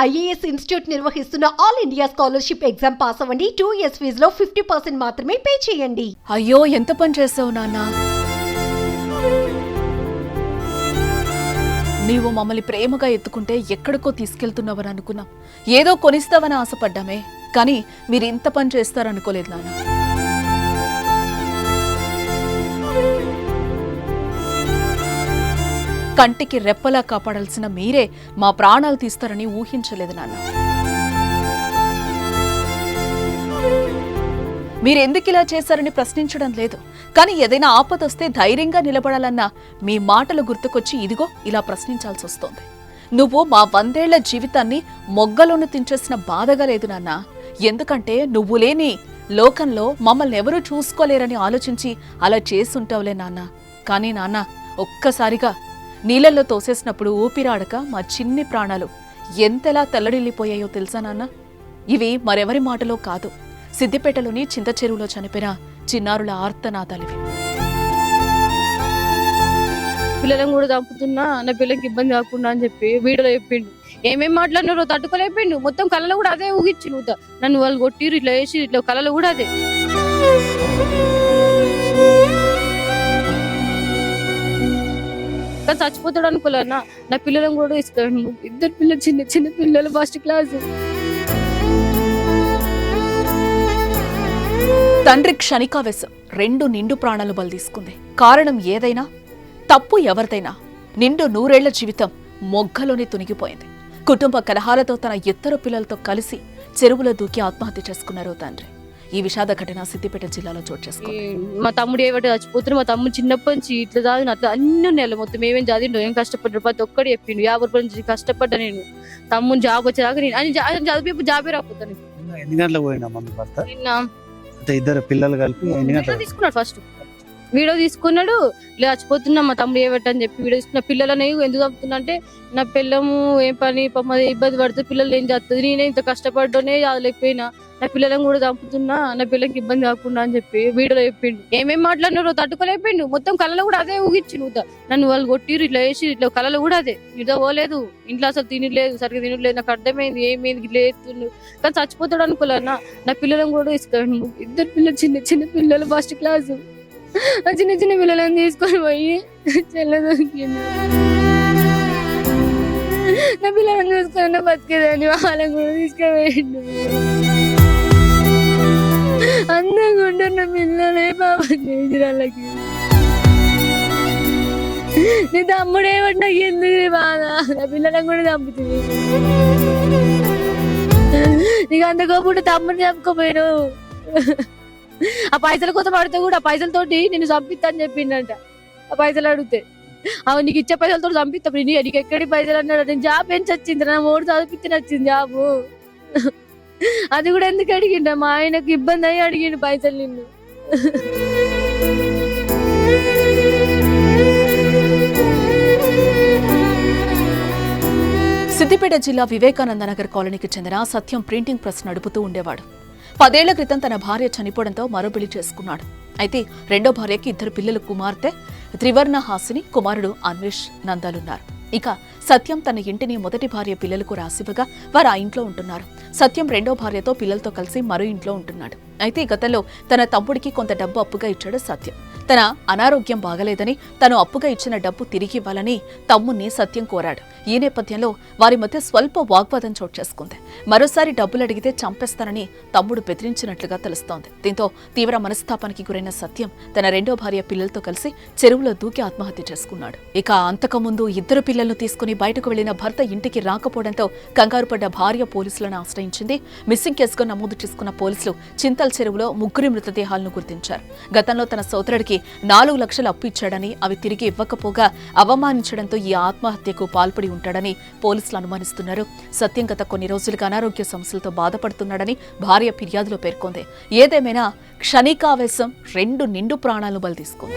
IAS institute నిర్వహిస్తున్న all India scholarship exam pass అవ్వండి. Two years ఫీజులో ఫిఫ్టీ పర్సెంట్ మాత్రమే పే చేయండి. అయ్యో ఎంత పని చేసావు నాన్న? నీవు మమ్మల్ని ప్రేమగా ఎత్తుకుంటే ఎక్కడికో తీసుకెళ్తున్నావని అనుకున్నాం. ఏదో కొనిస్తావని ఆశపడ్డామే. కానీ మీరు ఇంత పని చేస్తారనుకోలేదు నాన్న. కంటికి రెప్పలా కాపాడాల్సిన మీరే మా ప్రాణాలు తీస్తారని ఊహించలేదు నాన్న. మీరెందుకు ఇలా చేశారని ప్రశ్నించడం లేదు. కానీ ఏదైనా ఆపదొస్తే ధైర్యంగా నిలబడాలన్న మీ మాటలు గుర్తుకొచ్చి ఇదిగో ఇలా ప్రశ్నించాల్సి వస్తోంది. నువ్వు మా వందేళ్ళ జీవితాన్ని మొగ్గలోను తించేసిన బాధగా లేదు నాన్న. ఎందుకంటే నువ్వు లేని లోకంలో మమ్మల్ని ఎవరూ చూసుకోలేరని ఆలోచించి అలా చేసుంటావులే నాన్న. కానీ నాన్న ఒక్కసారిగా నీళ్ళల్లో తోసేసినప్పుడు ఊపిరాడక మా చిన్ని ప్రాణాలు ఎంతలా తల్లడిల్లిపోయాయో తెలుసా నాన్న? ఇవి మరెవరి మాటలో కాదు. సిద్దిపేటలోని చింత చెరువులో చనిపోయిన చిన్నారుల ఆర్తనాదాలివి. పిల్లలను కూడా చంపుతున్నా నా పిల్లకి ఇబ్బంది కాకుండా అని చెప్పి వీడియోలో చెప్పిండు. ఏమేమి మాట్లాడినారో తట్టుకోలేపిండు మొత్తం కళలో కూడా అదే ఊగిచ్చి నువ్వు నన్ను వాళ్ళు కొట్టిరు ఇట్లా వేసి ఇట్లా కళలో కూడా అదే. కానీ చచ్చిపోతాడు అనుకోలేనా? నా పిల్లలను కూడా తీసుకురండి ఇద్దరు పిల్లలు చిన్న చిన్న పిల్లలు ఫస్ట్ క్లాస్ తండ్రి క్షణికావేశం రెండు నిండు ప్రాణాలు బలి తీసుకుంది. కారణం ఏదైనా? తప్పు ఎవరిదైనా? నిండు నూరేళ్ళ జీవితం మొగ్గలోనే తునిగిపోయింది. కుటుంబ కలహాలతో తన ఇద్దరు పిల్లలతో కలిసి చెరువులో దూకి ఆత్మహత్య చేసుకున్నారు తండ్రి. ఈ విషాద ఘటన సిద్దిపేట జిల్లాలో చోటు చేసుకుంది మా తమ్ముడు ఏమంటే చచ్చిపోతున్నా మా తమ్ముడు చిన్నప్పటి నుంచి ఇట్లా చదివిన అట్లా అన్ని నెలలు మొత్తం. ఏమేం చదివిండో ఏం కష్టపడ్డాడు. ప్రతి ఒక్కడు చెప్పిండు యాభై రూపాయల నుంచి కష్టపడ్డా నేను. తమ్ముడు జాబ్ వచ్చేదాకా నేను అని చదివి జాబే రాకపోతాను ఎన్ని గంటలకు పోయినా మమ్మీ భర్త? అంటే ఇద్దరు పిల్లలు కలిపి ఎన్ని వీడియో గంటలకు? తీసుకున్నాడు ఫస్ట్ వీడియో తీసుకున్నాడు ఇలా చచ్చిపోతున్నా మా తమ్ముడు ఏవట్టని చెప్పి వీడియో తీసుకున్న. పిల్లలని ఎందుకు చంపుతున్నా అంటే నా పిల్లము ఏం పని ఇబ్బంది పడుతుంది పిల్లలు ఏం చేస్తుంది? నేనే ఇంత కష్టపడ్డానే చదవలేకపోయినా. నా పిల్లలను కూడా చంపుతున్నా నా పిల్లకి ఇబ్బంది కాకుండా అని చెప్పి వీడియోలో చెప్పిండు. ఏమేమి మాట్లాడినారో తట్టుకోలేపిండు మొత్తం కళలో కూడా అదే ఊగిచ్చి నువ్వు నన్ను వాళ్ళు కొట్టిరు ఇట్లా వేసి ఇట్లా కళలో కూడా అదే. ఇదో పోలేదు. ఇంట్లో అసలు తినలేదు సరిగ్గా తినలేదు నాకు అర్థమైంది ఏమైంది ఇట్లా ఎత్తుండు కానీ చచ్చిపోతాడు అనుకోలేనా నా పిల్లలను కూడా తీసుకురండి ఇద్దరు పిల్లలు చిన్న చిన్న పిల్లలు ఫస్ట్ క్లాస్ ఆ చిన్న చిన్న పిల్లలను తీసుకొని పోయి చెల్ల దొరికింది నా పిల్లలను చూసుకొని బతికేదాన్ని వాళ్ళని కూడా తీసుకుపోయిండు పిల్లలే నీ తమ్ముడు ఏమంటా ఎందుకు బాధ? నా పిల్లలను కూడా చంపుతుంది. నీకు అంత కోపుడు తమ్ముడు చంపుకోపోయాను? ఆ పైసల కోసం అడితే కూడా ఆ పైసలతోటి నేను చంపిస్తా అని చెప్పిండంట. ఆ పైసలు అడిగితే. అవును నీకు ఇచ్చే పైసలతో చంపిస్తా. నీ నీకు ఎక్కడి పైసలు అన్నాడు? నేను జాబ్ ఏం వచ్చింది నా మూడు చదివిస్తే నచ్చింది జాబు. అది కూడా ఎందుకు అడిగిండ మా ఆయనకు ఇబ్బంది అయ్యి అడిగిండు పైసలు నిన్ను. సిద్దిపేట జిల్లా వివేకానంద నగర్ కాలనీకి చెందిన సత్యం ప్రింటింగ్ ప్రెస్ నడుపుతూ ఉండేవాడు. పదేళ్ళ క్రితం తన భార్య చనిపోవడంతో మరో పెళ్ళి చేసుకున్నాడు. అయితే రెండో భార్యకి ఇద్దరు పిల్లలు కుమార్తె త్రివర్ణ హాసిని కుమారుడు అన్వేష్ నందాలున్నారు. ఇక సత్యం తన ఇంటిని మొదటి భార్య పిల్లలకు రాసివ్వగా వారు ఆ ఇంట్లో ఉంటున్నారు. సత్యం రెండో భార్యతో పిల్లలతో కలిసి మరో ఇంట్లో ఉంటున్నాడు. అయితే గతంలో తన తమ్ముడికి కొంత డబ్బు అప్పుగా ఇచ్చాడు సత్యం. తన అనారోగ్యం బాగలేదని తను అప్పుగా ఇచ్చిన డబ్బు తిరిగి ఇవ్వాలని తమ్ముణ్ణి సత్యం కోరాడు. ఈ నేపథ్యంలో వారి మధ్య స్వల్ప వాగ్వాదం చోటు చేసుకుంది. మరోసారి డబ్బులు అడిగితే చంపేస్తానని తమ్ముడు బెదిరించినట్లుగా తెలుస్తోంది. దీంతో తీవ్ర మనస్తాపానికి గురైన సత్యం తన రెండో భార్య పిల్లలతో కలిసి చెరువులో దూకి ఆత్మహత్య చేసుకున్నాడు. ఇక అంతకుముందు ఇద్దరు పిల్లలను తీసుకుని బయటకు వెళ్ళిన భర్త ఇంటికి రాకపోవడంతో కంగారు పడ్డ భార్య పోలీసులను ఆశ్రయించింది. మిస్సింగ్ కేసుగా నమోదు చేసుకున్న పోలీసులు చింతల్ చెరువులో ముగ్గురి మృతదేహాలను గుర్తించారు. గతంలో తన సోదరుడికి నాలుగు లక్షలు అప్పు ఇచ్చాడని అవి తిరిగి ఇవ్వకపోగా అవమానించడంతో ఈ ఆత్మహత్యకు పాల్పడి ఉంటాడని పోలీసులు అనుమానిస్తున్నారు. సత్యం గత కొన్ని రోజులుగా అనారోగ్య సమస్యలతో బాధపడుతున్నాడని భార్య ఫిర్యాదులో పేర్కొంది. ఏదేమైనా క్షణికావేశం రెండు నిండు ప్రాణాలను బలి తీసుకుంది